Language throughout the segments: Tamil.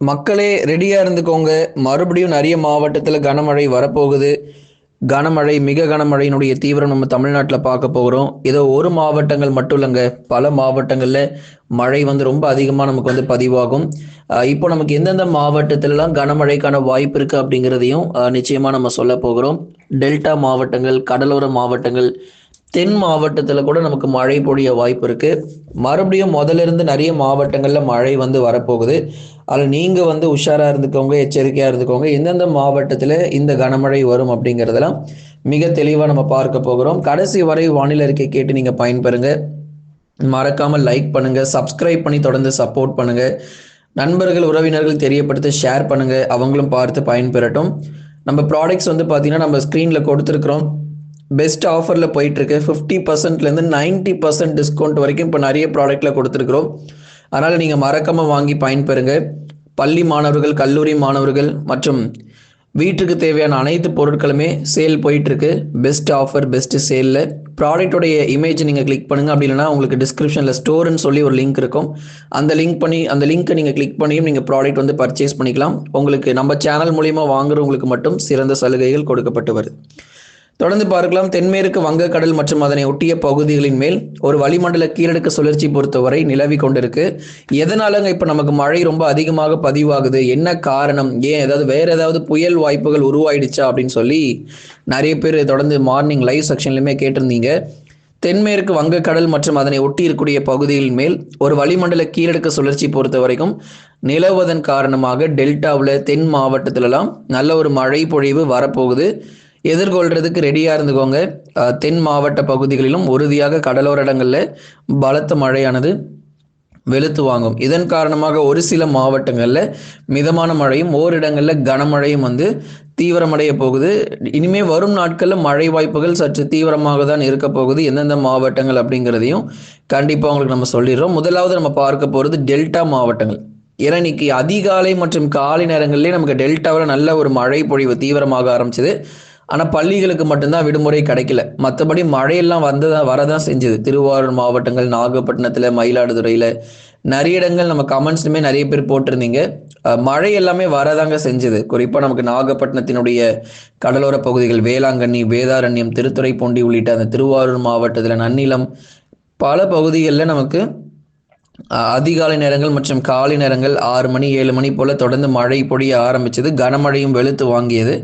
மக்களே ரெடியா இருந்துக்கோங்க. மறுபடியும் நிறைய மாவட்டத்தில் கனமழை வரப்போகுது. கனமழை மிக கனமழையினுடைய தீவிரம் நம்ம தமிழ்நாட்டில் பார்க்க போகிறோம். ஏதோ ஒரு மாவட்டங்கள் மட்டும் இல்லைங்க. பல மாவட்டங்களில் மழை வந்து ரொம்ப அதிகமாக நமக்கு வந்து பதிவாகும். இப்போ நமக்கு எந்தெந்த மாவட்டத்திலலாம் கனமழைக்கான வாய்ப்பு இருக்குது அப்படிங்கிறதையும் நிச்சயமாக நம்ம சொல்ல போகிறோம். டெல்டா மாவட்டங்கள் கடலோர மாவட்டங்கள் தென் மாவட்டத்தில் கூட நமக்கு மழை பொழிய வாய்ப்பு இருக்குது மறுபடியும் முதல்ல இருந்து நிறைய மாவட்டங்களில் மழை வந்து வரப்போகுது. அதில் நீங்கள் வந்து உஷாராக இருந்துக்கோங்க எச்சரிக்கையாக இருந்துக்கோங்க. எந்தெந்த மாவட்டத்தில் இந்த கனமழை வரும் அப்படிங்கிறதெல்லாம் மிக தெளிவாக நம்ம பார்க்க போகிறோம். கடைசி வரை வானிலை அறிக்கை கேட்டு நீங்கள் பயன்பெறுங்க. மறக்காமல் லைக் பண்ணுங்க சப்ஸ்கிரைப் பண்ணி தொடர்ந்து சப்போர்ட் பண்ணுங்க. நண்பர்கள் உறவினர்கள் தெரியப்படுத்த ஷேர் பண்ணுங்க. அவங்களும் பார்த்து பயன்பெறட்டும். நம்ம ப்ராடக்ட்ஸ் வந்து பார்த்தீங்கன்னா நம்ம ஸ்க்ரீனில் கொடுத்துருக்குறோம். பெஸ்ட் ஆஃபரில் போயிட்டு இருக்கு. ஃபிஃப்டி பர்சன்ட்லேருந்து நைன்டி பர்சன்ட் டிஸ்கவுண்ட் வரைக்கும் இப்போ நிறைய ப்ராடக்ட்ல கொடுத்துருக்குறோம். அதனால் நீங்கள் மறக்காமல் வாங்கி பயன்பெறுங்க. பள்ளி மாணவர்கள் கல்லூரி மாணவர்கள் மற்றும் வீட்டுக்கு தேவையான அனைத்து பொருட்களுமே சேல் போயிட்டுருக்கு. பெஸ்ட் ஆஃபர் பெஸ்ட்டு சேலில் ப்ராடக்டோடைய இமேஜ் நீங்கள் கிளிக் பண்ணுங்க. அப்படி இல்லைனா உங்களுக்கு டிஸ்கிரிப்ஷனில் ஸ்டோர்னு சொல்லி ஒரு லிங்க் இருக்கும். அந்த லிங்க் பண்ணி அந்த லிங்க்கை நீங்கள் கிளிக் பண்ணியும் நீங்கள் ப்ராடக்ட் வந்து பர்ச்சேஸ் பண்ணிக்கலாம். உங்களுக்கு நம்ம சேனல் மூலிமா வாங்குறவங்களுக்கு மட்டும் சிறந்த சலுகைகள் கொடுக்கப்பட்டு வருது. தொடர்ந்து பார்க்கலாம். தென்மேற்கு வங்கக்கடல் மற்றும் அதனை ஒட்டிய பகுதிகளின் மேல் ஒரு வளிமண்டல கீழடுக்கு சுழற்சி பொறுத்தவரை நிலவி கொண்டிருக்கு. எதனாலங்க இப்ப நமக்கு மழை ரொம்ப அதிகமாக பதிவாகுது? என்ன காரணம்? ஏன் ஏதாவது வேற ஏதாவது புயல் வாய்ப்புகள் உருவாயிடுச்சா? அப்படின்னு சொல்லி நிறைய பேர் தொடர்ந்து மார்னிங் லைவ் செக்ஷன்லயுமே கேட்டிருந்தீங்க. தென்மேற்கு வங்கக்கடல் மற்றும் அதனை ஒட்டி இருக்கக்கூடிய பகுதிகளின் மேல் ஒரு வளிமண்டல கீழடுக்கு சுழற்சி பொறுத்த வரைக்கும் நிலவுவதன் காரணமாக டெல்டாவில் தென் மாவட்டத்திலலாம் நல்ல ஒரு மழை பொழிவு வரப்போகுது. எதிர்கொள்றதுக்கு ரெடியா இருந்துக்கோங்க. தென் மாவட்ட பகுதிகளிலும் உறுதியாக கடலோர இடங்கள்ல பலத்த மழையானது வெளுத்து வாங்கும். இதன் காரணமாக ஒரு சில மாவட்டங்கள்ல மிதமான மழையும் ஓரிடங்கள்ல கனமழையும் வந்து தீவிரமடைய போகுது. இனிமே வரும் நாட்கள்ல மழை வாய்ப்புகள் சற்று தீவிரமாக தான் இருக்க போகுது. எந்தெந்த மாவட்டங்கள் அப்படிங்கிறதையும் கண்டிப்பா உங்களுக்கு நம்ம சொல்லிடுறோம். முதலாவது நம்ம பார்க்க போறது டெல்டா மாவட்டங்கள். ஏன்னா இன்னைக்கு அதிகாலை மற்றும் காலை நேரங்களிலே நமக்கு டெல்டாவில் நல்ல ஒரு மழை பொழிவு தீவிரமாக ஆரம்பிச்சது. ஆனால் பள்ளிகளுக்கு மட்டும்தான் விடுமுறை கிடைக்கல. மற்றபடி மழையெல்லாம் வந்ததா வரதான் செஞ்சது. திருவாரூர் மாவட்டங்கள் நாகப்பட்டினத்தில் மயிலாடுதுறையில் நிறைய இடங்கள் நம்ம கமெண்ட்ஸ்லுமே நிறைய பேர் போட்டிருந்தீங்க. மழை எல்லாமே வரதாங்க செஞ்சது. குறிப்பாக நமக்கு நாகப்பட்டினத்தினுடைய கடலோர பகுதிகள் வேளாங்கண்ணி வேதாரண்யம் திருத்துறைப்பூண்டி உள்ளிட்ட அந்த திருவாரூர் மாவட்டத்தில் நன்னிலம் பல பகுதிகளில் நமக்கு அதிகாலை நேரங்கள் மற்றும் காலை நேரங்கள் ஆறு மணி ஏழு மணி போல தொடர்ந்து மழை பொழிய ஆரம்பிச்சது. கனமழையும் வெளுத்து வாங்கியது.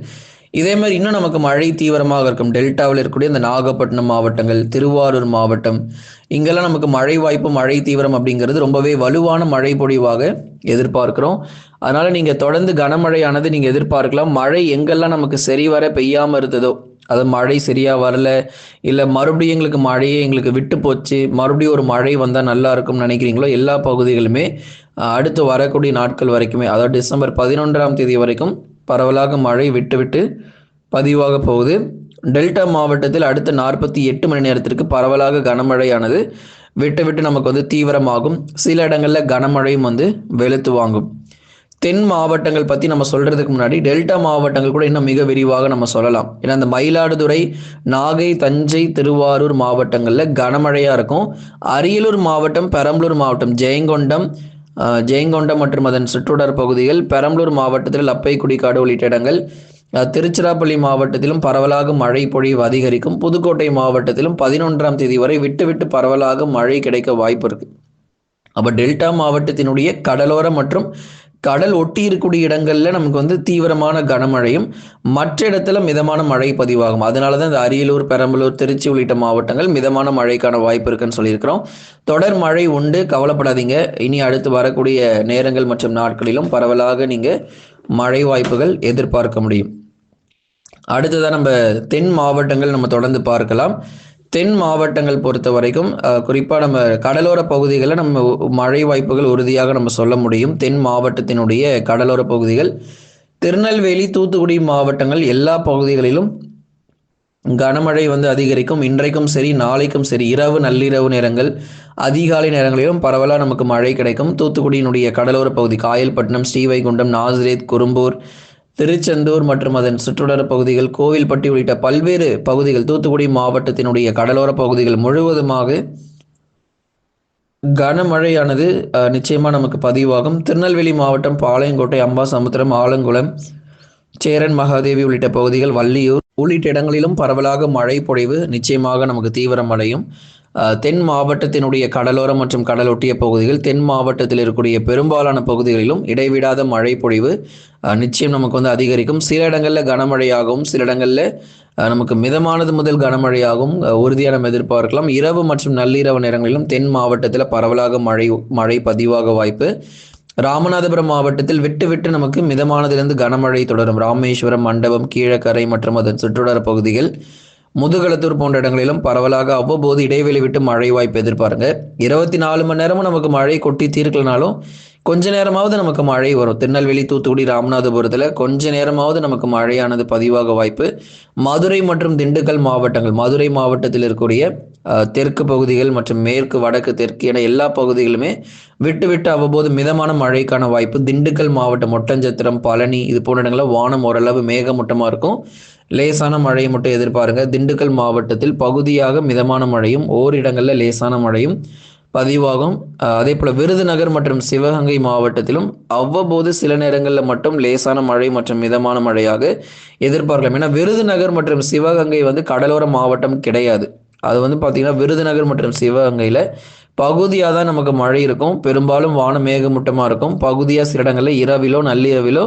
இதே மாதிரி இன்னும் நமக்கு மழை தீவிரமாக இருக்கும். டெல்டாவில் இருக்கக்கூடிய இந்த நாகப்பட்டினம் மாவட்டங்கள் திருவாரூர் மாவட்டம் இங்கெல்லாம் நமக்கு மழை வாய்ப்பு மழை தீவிரம் அப்படிங்கிறது ரொம்பவே வலுவான மழை பொழிவாக எதிர்பார்க்கிறோம். அதனால நீங்க தொடர்ந்து கனமழையானது நீங்க எதிர்பார்க்கலாம். மழை எங்கெல்லாம் நமக்கு சரிவர பெய்யாம இருந்ததோ அது மழை சரியா வரல இல்ல மறுபடியும் எங்களுக்கு மழையே எங்களுக்கு விட்டு போச்சு மறுபடியும் ஒரு மழை வந்தா நல்லா இருக்கும்னு நினைக்கிறீங்களோ எல்லா பகுதிகளுமே அடுத்து வரக்கூடிய நாட்கள் வரைக்குமே அதாவது டிசம்பர் பதினொன்றாம் தேதி வரைக்கும் பரவலாக மழை விட்டுவிட்டு பதிவாக போகுது. டெல்டா மாவட்டத்தில் அடுத்த நாற்பத்தி எட்டு மணி நேரத்திற்கு பரவலாக கனமழையானது. விட்டு விட்டு நமக்கு வந்து தீவிரமாகும். சில இடங்களில் கனமழையும் வந்து வெளுத்து வாங்கும். தென் மாவட்டங்கள் பற்றி நம்ம சொல்றதுக்கு முன்னாடி டெல்டா மாவட்டங்கள் கூட இன்னும் மிக விரிவாக நம்ம சொல்லலாம். ஏன்னா இந்த மயிலாடுதுறை நாகை தஞ்சை திருவாரூர் மாவட்டங்களில் கனமழையாக இருக்கும். அரியலூர் மாவட்டம் பெரம்பலூர் மாவட்டம் ஜெயங்கொண்டம் ஜெயங்கொண்டம் மற்றும் அதன் சுற்றுடர் பகுதிகள் பெரம்பலூர் மாவட்டத்தில் அப்பைக்குடிக்காடு உள்ளிட்ட இடங்கள் திருச்சிராப்பள்ளி மாவட்டத்திலும் பரவலாக மழை பொழிவு அதிகரிக்கும். புதுக்கோட்டை மாவட்டத்திலும் பதினொன்றாம் தேதி வரை விட்டு விட்டு பரவலாக மழை கிடைக்க வாய்ப்பு இருக்கு. அப்ப டெல்டா மாவட்டத்தினுடைய கடலோர மற்றும் கடல் ஒட்டி இருக்கக்கூடிய இடங்கள்ல நமக்கு வந்து தீவிரமான கனமழையும் மற்ற இடத்துல மிதமான மழை பதிவாகும். அதனால தான் இந்த அரியலூர் பெரம்பலூர் திருச்சி உள்ளிட்ட மாவட்டங்கள் மிதமான மழைக்கான வாய்ப்பு இருக்குன்னு சொல்லியிருக்கிறோம். தொடர் மழை உண்டு கவலைப்படாதீங்க. இனி அடுத்து வரக்கூடிய நேரங்கள் மற்றும் நாட்களிலும் பரவலாக நீங்க மழை வாய்ப்புகள் எதிர்பார்க்க முடியும். அடுத்ததான் நம்ம தென் மாவட்டங்கள் நம்ம தொடர்ந்து பார்க்கலாம். தென் மாவட்டங்கள் பொறுத்த வரைக்கும் குறிப்பாக குறிப்பா நம்ம கடலோர பகுதிகளில் நம்ம மழை வாய்ப்புகள் உறுதியாக நம்ம சொல்ல முடியும். தென் மாவட்டத்தினுடைய கடலோர பகுதிகள் திருநெல்வேலி தூத்துக்குடி மாவட்டங்கள் எல்லா பகுதிகளிலும் கனமழை வந்து அதிகரிக்கும். இன்றைக்கும் சரி நாளைக்கும் சரி இரவு நள்ளிரவு நேரங்கள் அதிகாலை நேரங்களிலும் பரவலாக நமக்கு மழை கிடைக்கும். தூத்துக்குடியினுடைய கடலோர பகுதி காயல்பட்டினம் ஸ்ரீவைகுண்டம் நாசிரேத் குறும்பூர் திருச்செந்தூர் மற்றும் அதன் சுற்றுவட்டார பகுதிகள் கோவில்பட்டி உள்ளிட்ட பல்வேறு பகுதிகள் தூத்துக்குடி மாவட்டத்தினுடைய கடலோர பகுதிகள் முழுவதுமாக கனமழையானது நிச்சயமாக நிச்சயமா நமக்கு பதிவாகும். திருநெல்வேலி மாவட்டம் பாளையங்கோட்டை அம்பாசமுத்திரம் ஆலங்குளம் சேரன் மகாதேவி உள்ளிட்ட பகுதிகள் வள்ளியூர் உள்ளிட்ட இடங்களிலும் பரவலாக மழை பொழிவு நிச்சயமாக நமக்கு தீவிரமடையும். தென் மாவட்டத்தினுடைய கடலோரம் மற்றும் கடலொட்டிய பகுதிகள் தென் மாவட்டத்தில் இருக்கக்கூடிய பெரும்பாலான பகுதிகளிலும் இடைவிடாத மழை பொழிவு நிச்சயம் நமக்கு வந்து அதிகரிக்கும். சில இடங்களில் கனமழையாகவும் சில இடங்களில் நமக்கு மிதமானது முதல் கனமழையாகவும் உறுதியான உறுதியாக நம்ம எதிர்பார்க்கலாம். இரவு மற்றும் நள்ளிரவு நேரங்களிலும் தென் மாவட்டத்தில் பரவலாக மழை மழை பதிவாக வாய்ப்பு. ராமநாதபுரம் மாவட்டத்தில் விட்டு விட்டு நமக்கு மிதமானதிலிருந்து கனமழை தொடரும். ராமேஸ்வரம் மண்டபம் கீழக்கரை மற்றும் அதன் சுற்றுலா பகுதிகள் முதுகலத்தூர் போன்ற இடங்களிலும் பரவலாக அவ்வப்போது இடைவெளி விட்டு மழை வாய்ப்பு எதிர்பாருங்க. இருபத்தி நாலு மணி நேரமும் நமக்கு மழை கொட்டி தீர்க்கலனாலும் கொஞ்ச நேரமாவது நமக்கு மழை வரும். திருநெல்வேலி தூத்துக்குடி ராமநாதபுரத்தில் கொஞ்ச நேரமாவது நமக்கு மழையானது பதிவாக வாய்ப்பு. மதுரை மற்றும் திண்டுக்கல் மாவட்டங்கள் மதுரை மாவட்டத்தில் இருக்கக்கூடிய தெற்கு பகுதிகள் மற்றும் மேற்கு வடக்கு தெற்கு என எல்லா பகுதிகளுமே விட்டு விட்டு அவ்வப்போது மிதமான மழைக்கான வாய்ப்பு. திண்டுக்கல் மாவட்டம் ஒட்டஞ்சத்திரம் பழனி இது போன்ற இடங்களில் வானம் ஓரளவு மேகமூட்டமாக இருக்கும். லேசான மழையை மட்டும் எதிர்பாருங்க. திண்டுக்கல் மாவட்டத்தில் பகுதியாக மிதமான மழையும் ஓரிடங்களில் லேசான மழையும் பதிவாகும். அதே போல் விருதுநகர் மற்றும் சிவகங்கை மாவட்டத்திலும் அவ்வப்போது சில நேரங்களில் மட்டும் லேசான மழை மற்றும் மிதமான மழையாக எதிர்பார்க்கலாம். ஏன்னா விருதுநகர் மற்றும் சிவகங்கை வந்து கடலோர மாவட்டம் கிடையாது. அது வந்து பார்த்திங்கன்னா விருதுநகர் மற்றும் சிவகங்கையில் பகுதியாக தான் நமக்கு மழை இருக்கும். பெரும்பாலும் வானம் மேகமூட்டமாக இருக்கும். பகுதியாக சில இடங்களில் இரவிலோ நள்ளிரவிலோ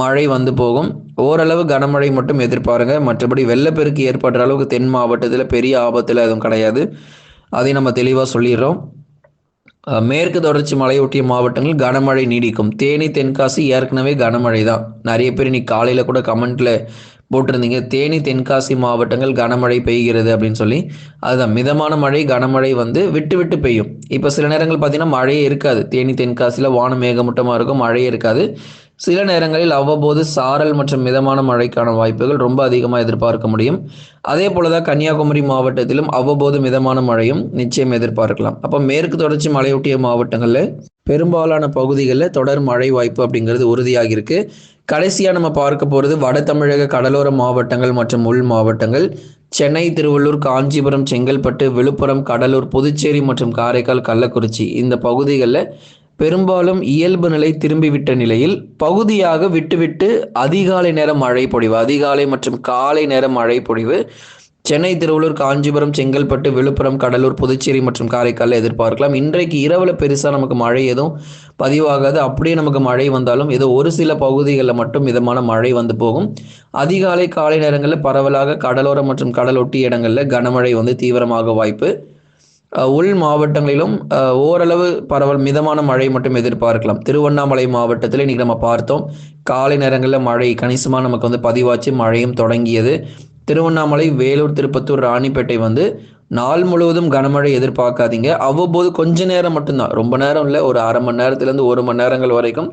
மழை வந்து போகும். ஓரளவு கனமழை மட்டும் எதிர்பாருங்க. மற்றபடி வெள்ளப்பெருக்கு ஏற்படுற அளவுக்கு தென் மாவட்டத்தில் பெரிய ஆபத்தில் எதுவும் கிடையாது. அதை நம்ம தெளிவாக சொல்லிடுறோம். மேற்கு தொடர்ச்சி மலையொட்டிய மாவட்டங்கள் கனமழை நீடிக்கும். தேனி தென்காசி ஏற்கனவே கனமழை தான் நிறைய பேர் இன்னைக்கு காலையில் கூட கமெண்ட்ல போட்டிருந்தீங்க. தேனி தென்காசி மாவட்டங்கள் கனமழை பெய்கிறது அப்படின்னு சொல்லி. அதுதான். மிதமான மழை கனமழை வந்து விட்டு விட்டு பெய்யும். இப்போ சில நேரங்கள் பார்த்தீங்கன்னா மழையே இருக்காது. தேனி தென்காசியில் வானம் மேகமூட்டமாக இருக்கும் மழையே இருக்காது. சில நேரங்களில் அவ்வப்போது சாரல் மற்றும் மிதமான மழைக்கான வாய்ப்புகள் ரொம்ப அதிகமாக எதிர்பார்க்க முடியும். அதே போலதான் கன்னியாகுமரி மாவட்டத்திலும் அவ்வப்போது மிதமான மழையும் நிச்சயம் எதிர்பார்க்கலாம். அப்போ மேற்கு தொடர்ச்சி மலையொட்டிய மாவட்டங்களில் பெரும்பாலான பகுதிகளில் தொடர் மழை வாய்ப்பு அப்படிங்கிறது உறுதியாகியிருக்கு. கடைசியாக நம்ம பார்க்க போகிறது வட தமிழக கடலோர மாவட்டங்கள் மற்றும் உள் மாவட்டங்கள். சென்னை திருவள்ளூர் காஞ்சிபுரம் செங்கல்பட்டு விழுப்புரம் கடலூர் புதுச்சேரி மற்றும் காரைக்கால் கள்ளக்குறிச்சி இந்த பகுதிகளில் பெரும்பாலும் இயல்பு நிலை திரும்பிவிட்ட நிலையில் பகுதியாக விட்டுவிட்டு அதிகாலை நேரம் மழை பொழிவு அதிகாலை மற்றும் காலை நேரம் மழை பொழிவு சென்னை திருவள்ளூர் காஞ்சிபுரம் செங்கல்பட்டு விழுப்புரம் கடலூர் புதுச்சேரி மற்றும் காரைக்காலில் எதிர்பார்க்கலாம். இன்றைக்கு இரவில் பெருசாக நமக்கு மழை எதுவும் பதிவாகாது. அப்படியே நமக்கு மழை வந்தாலும் ஏதோ ஒரு சில பகுதிகளில் மட்டும் மிதமான மழை வந்து போகும். அதிகாலை காலை நேரங்களில் பரவலாக கடலோரம் மற்றும் கடலொட்டி இடங்களில் கனமழை வந்து தீவிரமாக வாய்ப்பு உள் மாவட்டங்களிலும் ஓரளவு பரவல் மிதமான மழை மட்டும் எதிர்பார்க்கலாம். திருவண்ணாமலை மாவட்டத்தில் இன்னைக்கு நம்ம பார்த்தோம் காலை நேரங்களில் மழை கணிசமாக நமக்கு வந்து பதிவாச்சு மழையும் தொடங்கியது. திருவண்ணாமலை வேலூர் திருப்பத்தூர் ராணிப்பேட்டை வந்து நாள் முழுவதும் கனமழை எதிர்பார்க்காதீங்க. அவ்வப்போது கொஞ்ச நேரம் மட்டும்தான். ரொம்ப நேரம் இல்லை ஒரு அரை மணி நேரத்துலேருந்து ஒரு மணி நேரங்கள் வரைக்கும்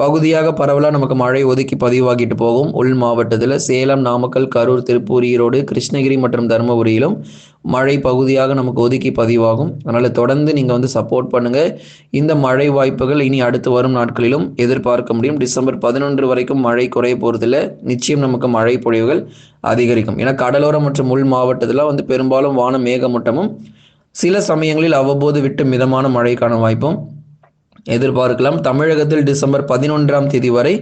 பகுதியாக பரவலாக நமக்கு மழை ஒதுக்கி பதிவாகிட்டு போகும். உள் மாவட்டத்தில் சேலம் நாமக்கல் கரூர் திருப்பூர் ஈரோடு கிருஷ்ணகிரி மற்றும் தருமபுரியிலும் மழை பகுதியாக நமக்கு ஒதுக்கி பதிவாகும். அதனால் தொடர்ந்து நீங்கள் வந்து சப்போர்ட் பண்ணுங்கள் இந்த மழை வாய்ப்புகள் இனி அடுத்து வரும் நாட்களிலும் எதிர்பார்க்க முடியும். டிசம்பர் பதினொன்று வரைக்கும் மழை குறைய போகிறதுல நிச்சயம் நமக்கு மழை பொழிவுகள் அதிகரிக்கும். ஏன்னா கடலோரம் மற்றும் உள் மாவட்டத்தில் வந்து பெரும்பாலும் வான மேகமூட்டமும் சில சமயங்களில் அவ்வப்போது விட்டு மிதமான மழைக்கான வாய்ப்பும் எதிர்பார்க்கலாம். தமிழகத்தில் டிசம்பர் பதினொன்றாம் தேதி வரை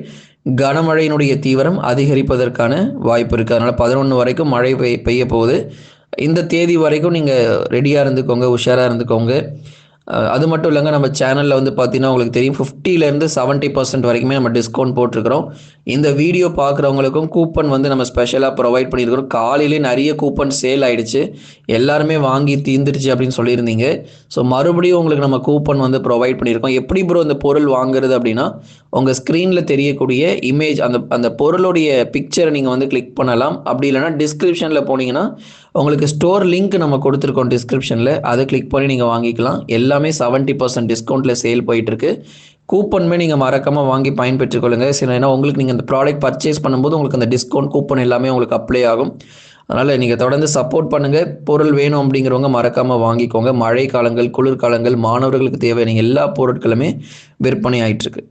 கனமழையினுடைய தீவிரம் அதிகரிப்பதற்கான வாய்ப்பு இருக்குது அதனால் பதினொன்று வரைக்கும் மழை பெய்ய போகுது. இந்த தேதி வரைக்கும் நீங்கள் ரெடியாக இருந்துக்கோங்க உஷாராக இருந்துக்கோங்க. அது மட்டும் இல்லைங்க நம்ம சேனலில் வந்து பார்த்தீங்கன்னா உங்களுக்கு தெரியும் ஃபிஃப்டிலேருந்து செவன்ட்டி பர்சன்ட் வரைக்குமே நம்ம டிஸ்கவுண்ட் போட்டிருக்கிறோம். இந்த வீடியோ பார்க்குறவங்களுக்கும் கூப்பன் வந்து நம்ம ஸ்பெஷலாக ப்ரொவைட் பண்ணியிருக்கிறோம். காலையிலே நிறைய கூப்பன் சேல் ஆயிடுச்சு. எல்லாருமே வாங்கி தீர்ந்துருச்சு அப்படின்னு சொல்லியிருந்தீங்க. ஸோ மறுபடியும் உங்களுக்கு நம்ம கூப்பன் வந்து ப்ரொவைட் பண்ணியிருக்கோம். எப்படி ப்ரோ இந்த பொருள் வாங்குறது அப்படின்னா உங்கள் ஸ்க்ரீனில் தெரியக்கூடிய இமேஜ் அந்த அந்த பொருளுடைய பிக்சரை நீங்கள் வந்து கிளிக் பண்ணலாம். அப்படி இல்லைன்னா டிஸ்கிரிப்ஷனில் போனீங்கன்னா உங்களுக்கு ஸ்டோர் லிங்க் நம்ம கொடுத்துருக்கோம் டிஸ்கிரிப்ஷனில் அதை கிளிக் பண்ணி நீங்கள் வாங்கிக்கலாம். எல்லாமே செவன்ட்டி பர்சன்ட் டிஸ்கவுண்ட்டில் சேல் போயிட்டுருக்கு. கூப்பனுமே நீங்கள் மறக்காமல் வாங்கி பயன்பெற்றுக்கொள்ளுங்க சரி ஏன்னா உங்களுக்கு நீங்கள் அந்த ப்ராடக்ட் பர்ச்சேஸ் பண்ணும்போது உங்களுக்கு அந்த டிஸ்கவுண்ட் கூப்பன் எல்லாமே உங்களுக்கு அப்ளை ஆகும். அதனால் நீங்கள் தொடர்ந்து சப்போர்ட் பண்ணுங்கள் பொருள் வேணும் அப்படிங்கிறவங்க மறக்காமல் வாங்கிக்கோங்க. மழை காலங்கள் குளிர்காலங்கள் மாணவர்களுக்கு தேவையான எல்லா பொருட்களுமே விற்பனை ஆயிட்டிருக்கு.